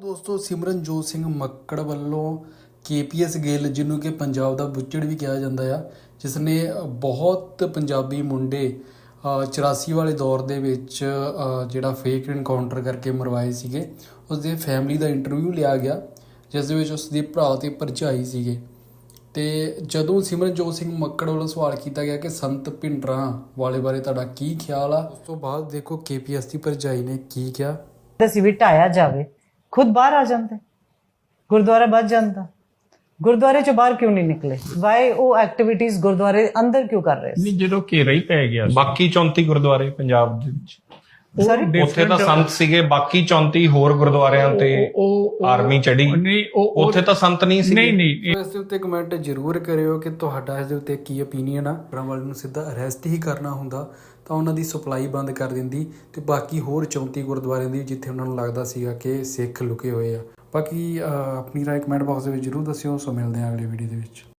ਦੋਸਤੋ ਸਿਮਰਨਜੋਤ ਸਿੰਘ ਮੱਕੜ ਵੱਲੋਂ ਕੇਪੀਐਸ ਗਿੱਲ ਜਿਹਨੂੰ ਕਿ ਪੰਜਾਬ ਦਾ ਬੁੱਚੜ ਵੀ ਕਿਹਾ ਜਾਂਦਾ ਆ ਜਿਸ ਨੇ ਬਹੁਤ ਪੰਜਾਬੀ ਮੁੰਡੇ ਅ, 84 ਵਾਲੇ ਦੌਰ ਦੇ ਵਿੱਚ ਜਿਹੜਾ ਫੇਕ ਇਨਕਾਊਂਟਰ ਕਰਕੇ ਮਰਵਾਏ ਸੀਗੇ ਉਸ ਦੇ ਫੈਮਿਲੀ ਦਾ ਇੰਟਰਵਿਊ ਲਿਆ ਗਿਆ ਜਿਸ ਦੇ ਵਿੱਚ ਉਸ ਦੇ ਭਰਾ ਤੇ ਭਰਜਾਈ ਸੀਗੇ। ਤੇ ਜਦੋਂ ਸਿਮਰਨਜੋਤ ਸਿੰਘ ਮੱਕੜ ਵੱਲੋਂ ਸਵਾਲ ਕੀਤਾ ਗਿਆ ਕਿ ਸੰਤ ਭਿੰਡਰਾਂ ਵਾਲੇ ਬਾਰੇ ਤੁਹਾਡਾ ਕੀ ਖਿਆਲ ਆ ਉਸ ਤੋਂ ਬਾਅਦ ਦੇਖੋ ਕੇਪੀਐਸ ਦੀ ਭਰਜਾਈ ਨੇ ਕੀ ਕਿਹਾ। ਅਸੀਂ ਵੀ ਢਾਇਆ ਜਾਵੇ। ਖੁਦ ਬਾਹਰ ਆ ਜਾਂਦੇ। ਗੁਰਦੁਆਰਾ ਬਚ ਜਾਂਦਾ। ਗੁਰਦੁਆਰੇ ਚੋਂ ਬਾਹਰ ਕਿਉਂ ਨਹੀਂ ਨਿਕਲੇ? ਵਾਈ ਉਹ ਐਕਟੀਵਿਟੀਜ਼ ਗੁਰਦੁਆਰੇ ਅੰਦਰ ਕਿਉਂ ਕਰ ਰਹੇ ਸੀ? ਨਹੀਂ, ਜਦੋਂ ਘੇਰਾ ਹੀ ਪੈ ਗਿਆ ਸੀ। ਬਾਕੀ 34 ਗੁਰਦੁਆਰੇ ਪੰਜਾਬ ਦੇ ਵਿੱਚ। Sorry? ਉੱਥੇ ਤਾਂ ਸੰਤ ਸੀਗੇ ਬਾਕੀ 34 ਹੋਰ ਗੁਰਦੁਆਰਿਆਂ ਤੇ ਆਰਮੀ ਚੜੀ। ਨਹੀਂ ਉਹ ਉਹ- ਉੱਥੇ ਤਾਂ ਸੰਤ ਨਹੀਂ ਸੀ ਨਹੀਂ ਨਹੀਂ ਇਸ ਦੇ ਉੱਤੇ ਕਮੈਂਟ ਜ਼ਰੂਰ ਕਰਿਓ ਕਿ ਤੁਹਾਡਾ ਇਸ ਦੇ ਉੱਤੇ ਕੀ ਓਪੀਨੀਅਨ ਆ। ਵਾਲੇ ਨੂੰ ਸਿੱਧਾ ਅਰੈਸਟ ਹੀ ਕਰਨਾ ਹੁੰਦਾ ਤਾਂ ਉਹਨਾਂ ਦੀ ਸਪਲਾਈ ਬੰਦ ਕਰ ਦਿੰਦੀ ਤੇ ਬਾਕੀ ਹੋਰ 34 ਗੁਰਦੁਆਰਿਆਂ ਦੀ ਜਿੱਥੇ ਉਹਨਾਂ ਨੂੰ ਲੱਗਦਾ ਸੀਗਾ ਕਿ ਸਿੱਖ ਲੁਕੇ ਹੋਏ ਆ। ਬਾਕੀ ਅਹ, ਆਪਣੀ ਰਾਏ ਕਮੈਂਟ ਬਾਕਸ ਦੇ ਵਿੱਚ ਜ਼ਰੂਰ ਦੱਸਿਓ। ਸੋ ਮਿਲਦੇ ਹਾਂ ਅਗਲੀ ਵੀਡੀਓ ਦੇ ਵਿੱਚ।